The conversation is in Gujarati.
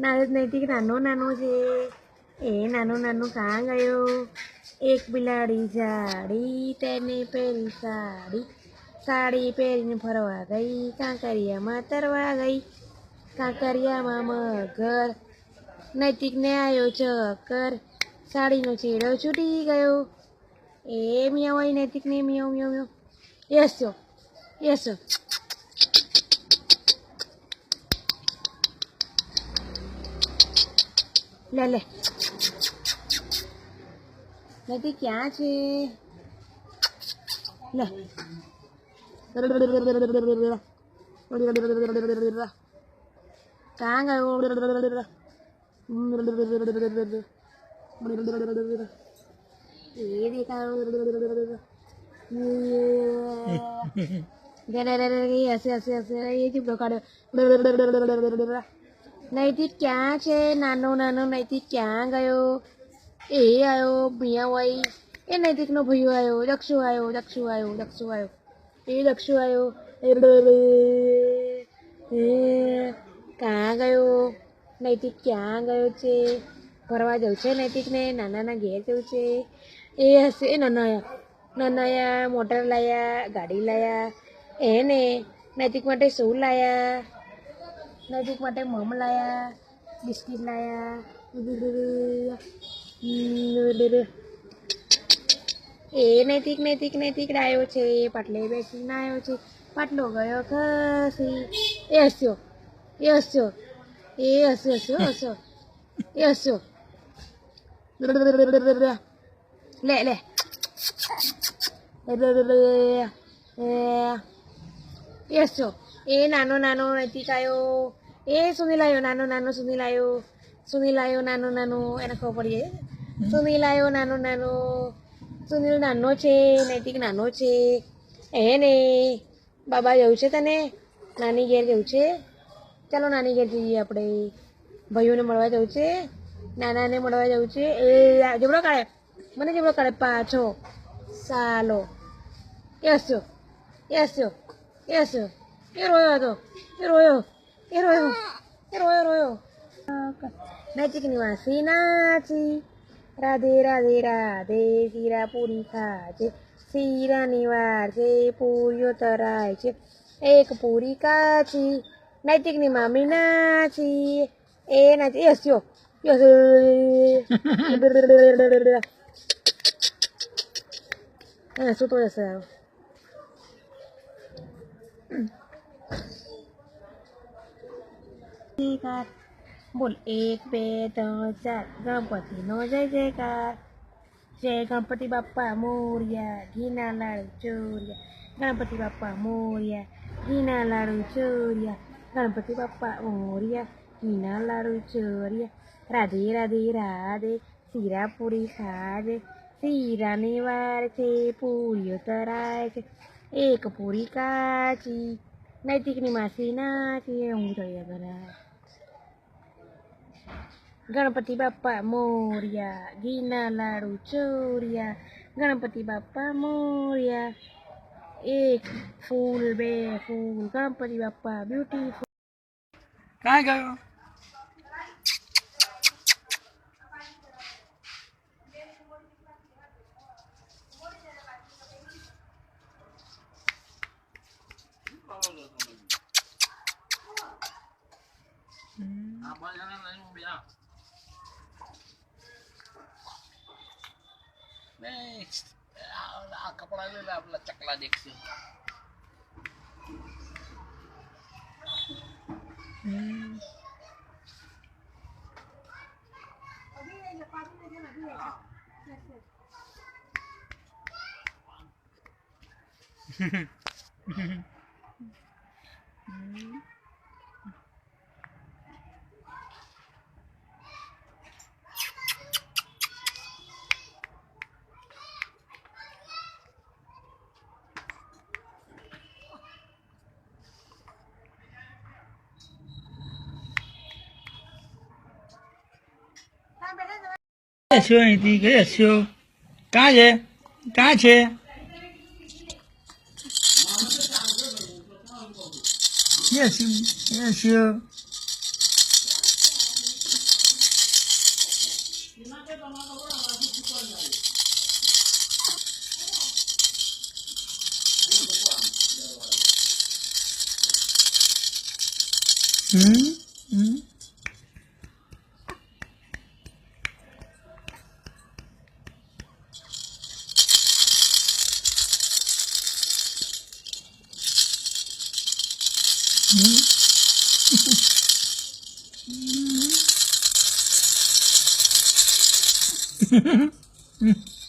ના નૈતિક નાનો નાનો છે. એ નાનો નાનો કાં ગયો? એક બિલાડી જાડી, તેને પહેરી સાડી. સાડી પહેરીને ફરવા ગઈ, કાંકરિયામાં તરવા ગઈ. કાંકરિયામાં મગર. નૈતિકને આવ્યો ચક્કર. સાડીનો છેડો છૂટી ગયો. એ મિયા હોય નૈતિકને મિયો મિયો મિયો યસ યસ. લે લે નૈતિક ક્યાં છે લે કાં ગયો એ દેખાયો હસે હસે હસે એ ચીપડો કાઢ્યો નૈતિક ક્યાં છે? નાનો નાનો નૈતિક ક્યાં ગયો? એ આવ્યો ભૈયા હોય એ નૈતિકનો ભૈયો આવ્યો દક્ષુ આવ્યો દક્ષુ આવ્યો દક્ષુ આવ્યો એ દક્ષુ આવ્યો એ ક્યાં ગયો? નૈતિક ક્યાં ગયો છે? ફરવા જવું છે નૈતિકને? નાનાના ઘેર જવું છે? એ હશે એ નાનાયા. નાનાયા, મોટર લાયા, ગાડી લાયા. એને નૈતિક માટે શું લાયા? નજીક માટે મમ લાયા બિસ્કિટ લાયા એ નૈતિક નૈતિક નૈતિક આવ્યો છે પાટલે બેસીને આવ્યો છે પાટલો ગયો ખસી એ હસ્યો એ હસ્યો એ હસ્યો હસ્યો હસ્યો એ હસ્યો લે લે એ હસ્યો એ નાનો નાનો નૈતિક આવ્યો એ સુનિલ આવ્યો નાનો નાનો સુનિલ આવ્યો સુનિલ આવ્યો નાનો નાનો એને ખબર પડી જાય સુનિલ આવ્યો નાનો નાનો સુનિલ નાનો છે નૈતિક નાનો છે એને બાબા જવું છે તને નાની ઘેર જવું છે ચાલો નાની ઘેર જઈએ આપણે ભાઈઓને મળવા જવું છે નાનાને મળવા જવું છે એ જબડો કાઢે મને જબડો કાઢે પાછો સાલો યસ યસ યસ એ રોયો હતો એ રોયો ero ero ero ero ero magic ni masina ci rade rade rade sira purisa ci sira ni warse puyo tarai ci ek puri ka ci magic ni mamina ci e na ci yes yo. Yes. Eh suto ya sea જયકાર બોલ એક બે ત્રણ ચાર ગણપતિનો જય જયકાર જય ગણપતિ બાપ્પા મોરિયા ઘીના લાડુ ચોરિયા ગણપતિ બાપ્પા મોરિયા ઘીના લાડુ ચોરિયા ગણપતિ બાપ્પા મોરિયા ઘીના લાડુ ચોરિયા રાધે રાધે રાધે શીરા પૂરી ખાજે શીરાની વાર છે પૂરીઓ તરાય છે એક પૂરી કાચી નૈતિકની માસી નાચી હું થઈ Ganapati Bapa Moria, Gina Laru Curia, Ganapati Bapa Moria, Ik Full be, Full, Ganapati Bapa Beautiful. Kan kau? Hmm. Apa? Next. Ahora, acá por ahí la, la chacla de. Hmm. hmm. છો અહીંથી ગયા છો ક્યાં છે ક્યાં છે Yes, yes, you. Hmm? Mm-hmm.